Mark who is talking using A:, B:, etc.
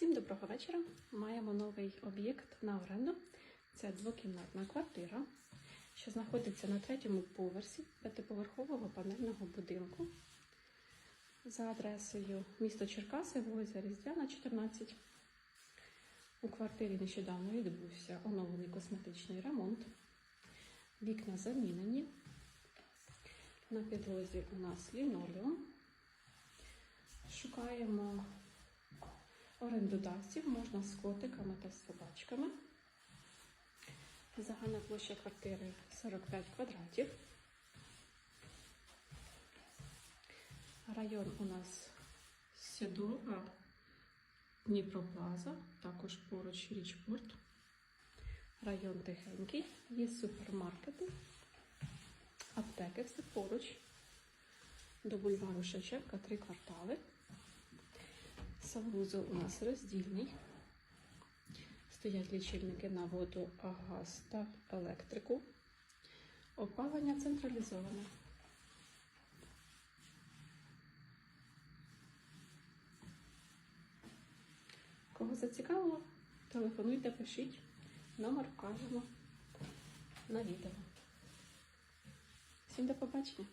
A: Всім доброго вечора. Маємо новий об'єкт на оренду. Це двокімнатна квартира, що знаходиться на третьому поверсі п'ятиповерхового панельного будинку за адресою місто Черкаси, вулиця Різдвяна, 14. У квартирі нещодавно відбувся оновлений косметичний ремонт. Вікна замінені. На підлозі у нас лінолеум. Шукаємо орендодавців, можна з котиками та з собачками. Загальна площа квартири 45 квадратів. Район у нас Сідова, Дніпроплаза, також поруч Річпорт. Район тихенький, є супермаркети, аптеки все поруч. До бульвару Шевченка три квартали. Санвузол у нас роздільний. Стоять лічильники на воду, газ та електрику. Опалення централізоване. Кого зацікавило, телефонуйте, пишіть. Номер вкажемо на відео. Всім до побачення!